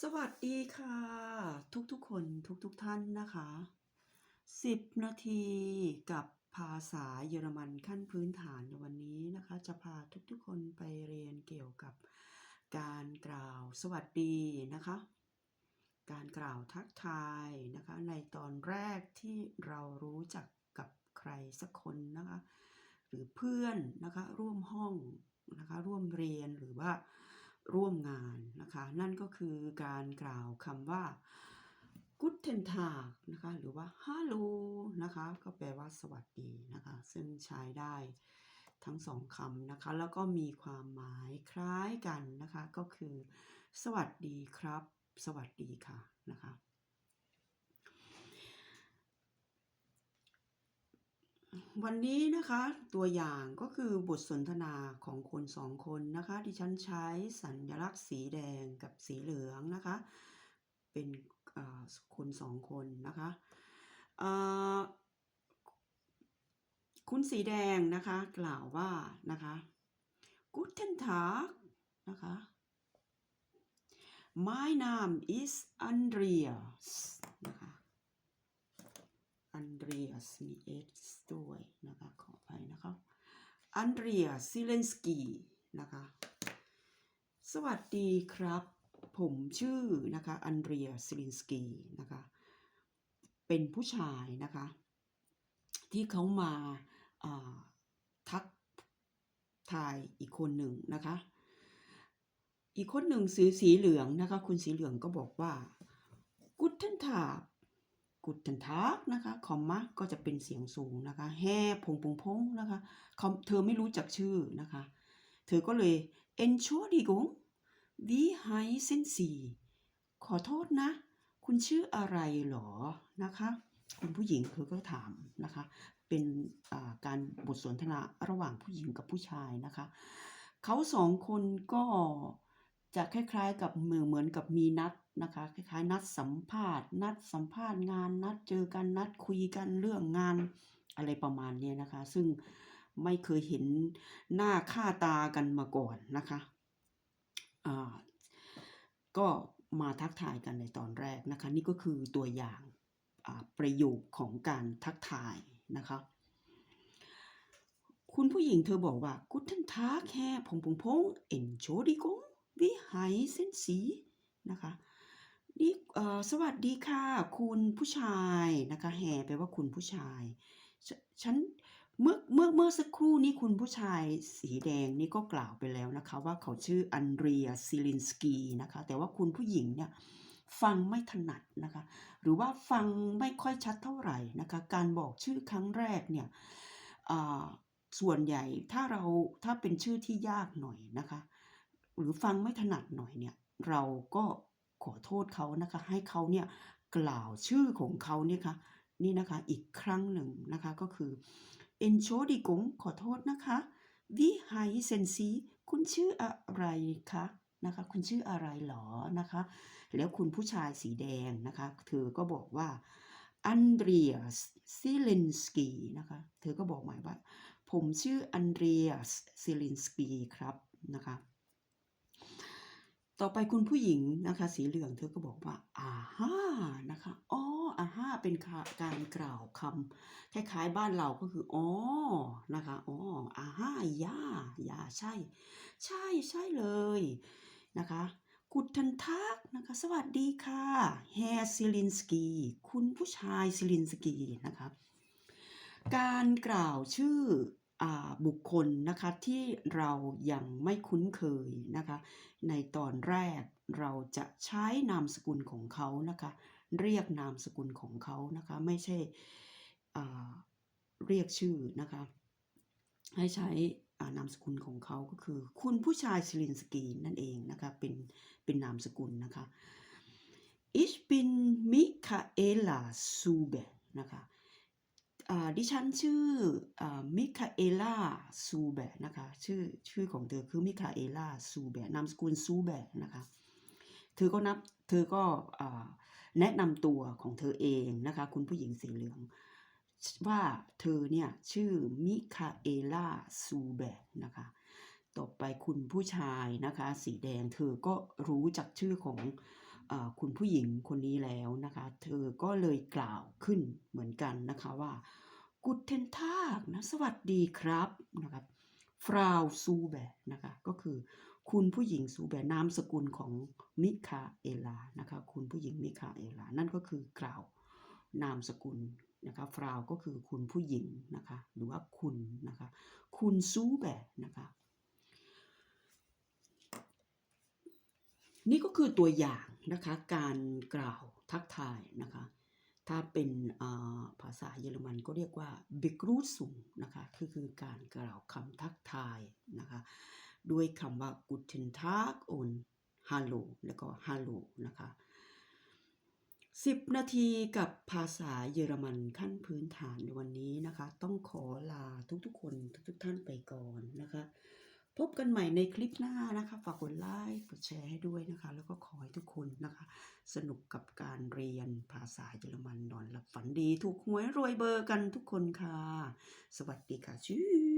สวัสดีค่ะ ทุกๆคนทุกๆท่านนะคะ10นาทีกับภาษาเยอรมันขั้นพื้นฐานในวันนี้นะคะ จะพาทุกๆคนไปเรียนเกี่ยวกับการกล่าวสวัสดีนะคะ การกล่าวทักทายนะคะ ในตอนแรกที่เรารู้จักกับใครสักคนนะคะ หรือเพื่อนนะคะร่วมห้องนะคะร่วมเรียนหรือว่า ร่วมงานนะคะ นั่นก็คือการกล่าวคำว่า Guten Tag นะคะ หรือว่า Hallo นะคะ ก็แปลว่าสวัสดีนะคะ ซึ่งใช้ได้ทั้งสองคำนะคะ แล้วก็มีความหมายคล้ายกันนะคะ ก็คือ สวัสดีครับ สวัสดีค่ะนะคะ วันนี้นะคะตัวอย่างก็คือบทสนทนาของคนสองคนนะคะดิฉันใช้สัญลักษณ์สีแดงกับสีเหลืองนะคะ เป็นคนสองคนนะคะคุณสีแดงนะคะกล่าวว่านะคะ Guten Tag นะคะ My name is Andreas นะคะ Andreas มี S ด้วยนะคะขออภัยนะคะ Andreas Zelensky นะคะสวัสดีครับ ผมชื่อนะคะอันเดรียซิลินสกีนะคะเป็นผู้ชายนะคะที่เขามาาทักทายอีกคนหนึ่งนะคะอีกคนหนึ่งสีสีเหลืองนะคะคุณสีเหลืองก็บอกว่า Guten Tag Guten Tag น กุดทันทักนะคะคอมมะก็จะเป็นเสียงสูงนะคะแฮ่พงพงพงนะคะเขาเธอไม่รู้จักชื่อนะคะ เธอก็เลย Entschuldigung wie heißen Sie ขอโทษนะ คุณชื่ออะไรหรอนะคะ คุณผู้หญิงเธอก็ถามนะคะ เป็นการบทสนทนาระหว่างผู้หญิงกับผู้ชายนะคะ เขาสองคนก็ จะคล้ายๆ กับเหมือนเหมือนกับมีนัดนะคะ คล้ายๆ นัดสัมภาษณ์ นัดสัมภาษณ์งาน นัดเจอกันนัดคุยกันเรื่องงานอะไรประมาณนี้นะคะ ซึ่งไม่เคยเห็นหน้าค่าตากันมาก่อนนะคะอ่าก็มาทักทายกันในตอนแรกนะคะ นี่ก็คือตัวอย่างอ่าประโยคของการทักทายนะคะ คุณผู้หญิงเธอบอกว่า Guten Tag Herr พงพงพง Entschuldigung wie heißen Sie นะคะนี่เออสวัสดีค่ะ คุณผู้ชายนะคะแห่แปลว่าคุณผู้ชายฉันเมื่อเมื่อเมื่อสักครู่นี้คุณผู้ชายสีแดงนี่ก็กล่าวไปแล้วนะคะว่าเขาชื่ออันเดรียซิลินสกีนะคะแต่ว่าคุณผู้หญิงเนี่ยฟังไม่ถนัดนะคะหรือว่าฟังไม่ค่อยชัดเท่าไหร่นะคะการบอกชื่อครั้งแรกเนี่ยอ่าส่วนใหญ่ถ้าเราถ้าเป็นชื่อที่ยากหน่อยนะคะ หรือฟังไม่ถนัดหน่อยเนี่ย เราก็ขอโทษเขานะคะ ให้เขาเนี่ยกล่าวชื่อของเขาเนี่ยค่ะนี่นะคะอีกครั้งหนึ่งนะคะก็คือ Entschuldigung ขอโทษนะคะ Wie heißen Sie คุณชื่ออะไรคะนะคะคุณชื่ออะไรหรอนะคะ แล้วคุณผู้ชายสีแดงนะคะเธอก็บอกว่า Andreas Zelensky นะคะเธอก็บอกหมายว่า ผมชื่อ Andreas Zelensky ครับนะคะ ต่อไปคุณผู้หญิงนะคะ สีเหลืองเธอก็บอกว่าอาฮ่านะคะอ๋ออาฮ่าเป็นการกล่าวคำคล้ายๆบ้านเราก็คืออ๋อนะคะอ๋ออาฮ่าย่าย่าใช่ ใช่ใช่เลยนะคะกุดทันทักนะคะสวัสดีค่ะแฮซิลินสกีคุณผู้ชายซิลินสกีนะคะการกล่าวชื่อ บุคคลนะคะที่เรายังไม่คุ้นเคยนะคะในตอนแรกเราจะใช้นามสกุลของเขานะคะเรียกนามสกุลของเขานะคะไม่ใช่เรียกชื่อนะคะให้ใช้นามสกุลของเขาก็คือ คุณผู้ชายซิลินสกีนั่นเองนะคะเป็นเป็นนามสกุลนะคะ Ich bin Michaela Sube นะคะ ดิฉันชื่อมิคาเอล่าซูแบะนะคะ ชื่อชื่อของเธอคือมิคาเอล่าซูแบะนามสกุลซูแบะนะคะ เธอก็นับเธอก็แนะนำตัวของเธอเองนะคะ คุณผู้หญิงสีเหลือง ว่าเธอเนี่ยชื่อมิคาเอล่าซูแบะนะคะ ต่อไปคุณผู้ชายนะคะ สีแดงเธอก็รู้จักชื่อของอคุณผู้หญิงคนนี้แล้วนะคะ เธอก็เลยกล่าวขึ้นเหมือนกันนะคะว่า Guten Tag นะสวัสดีครับนะครับ Frau Sube นะคะก็คือคุณผู้หญิงซูแบนามสกุลของมิคาเอลานะคะคุณผู้หญิงมิคาเอลานั่นก็คือกล่าวนามสกุลนะคะฟราวก็คือคุณผู้หญิงนะคะหรือว่าคุณนะคะคุณซูแบนะคะนี่ก็คือตัวอย่างนะคะการกล่าวทักทายนะคะ ถ้าเป็นอ่าภาษาเยอรมันก็เรียกว่า b e g r uß u n g นะคะคือคือการกล่าวคำทักทายนะคะ ด้วยคำว่า guten Tag und hallo แล้วก็ hallo นะคะ10นาทีกับภาษาเยอรมันขั้นพื้นฐานในวันนี้นะคะ ต้องขอลาทุกๆคนทุกๆท่านไปก่อนนะคะ พบกันใหม่ในคลิปหน้านะคะ ฝากกดไลค์กดแชร์ให้ด้วยนะคะ แล้วก็ขอให้ทุกคนนะคะ สนุกกับการเรียนภาษาเยอรมันนอนหลับฝันดี ถูกหวยรวยเบอร์กันทุกคนค่ะ สวัสดีค่ะชื่อ